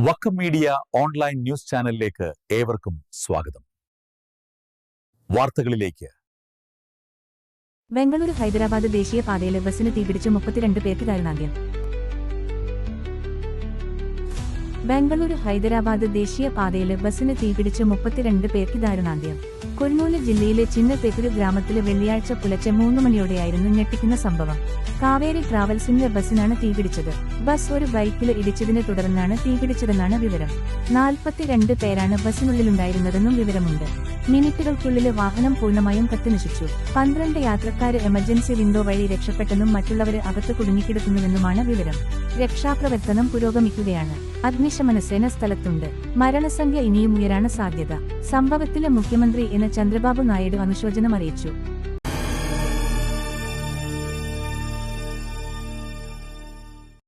Vakkom media online news ചാനലിലേക്ക് ഏവർക്കും സ്വാഗതം. വാർത്തകളിലേക്ക്. ബംഗളൂരു ഹൈദരാബാദ് ദേശീയ പാതയിലെ ബസ്സിന് തീപിടിച്ച് മുപ്പത്തിരണ്ട് പേർക്ക് കരുണാന്ത്യം. ബംഗളൂരു ഹൈദരാബാദ് ദേശീയ പാതയിലെ ബസ്സിന് തീപിടിച്ച് മുപ്പത്തിരണ്ട് പേർക്ക് ദാരുണാന്ത്യം. കുർനൂൽ ജില്ലയിലെ ചിന്നത്തേക്കുരു ഗ്രാമത്തിലെ വെള്ളിയാഴ്ച പുലർച്ചെ മൂന്ന് മണിയോടെയായിരുന്നു ഞെട്ടിക്കുന്ന സംഭവം. കാവേരി ട്രാവൽസിന്റെ ബസ്സിനാണ് തീപിടിച്ചത്. ബസ് ഒരു ബൈക്കിൽ ഇടിച്ചതിനെ തുടർന്നാണ് തീപിടിച്ചതെന്നാണ് വിവരം. നാൽപ്പത്തിരണ്ട് പേരാണ് ബസ്സിനുള്ളിലുണ്ടായിരുന്നതെന്നും വിവരമുണ്ട്. മിനിറ്റുകൾക്കുള്ളിലെ വാഹനം പൂർണമായും കത്തിനശിച്ചു. പന്ത്രണ്ട് യാത്രക്കാർ എമർജൻസി വിൻഡോ വഴി രക്ഷപ്പെട്ടെന്നും മറ്റുള്ളവരെ അകത്ത് കുടുങ്ങിക്കിടക്കുന്നുവെന്നുമാണ് വിവരം. രക്ഷാപ്രവർത്തനം പുരോഗമിക്കുകയാണ്. അഗ്നിശമനസേന സ്ഥലത്തുണ്ട് മരണസംഖ്യ ഇനിയും ഉയരാണ് സാധ്യത. സംഭവത്തിലെ മുഖ്യമന്ത്രി എന്ന ചന്ദ്രബാബു നായിഡു അനുശോചനം അറിയിച്ചു.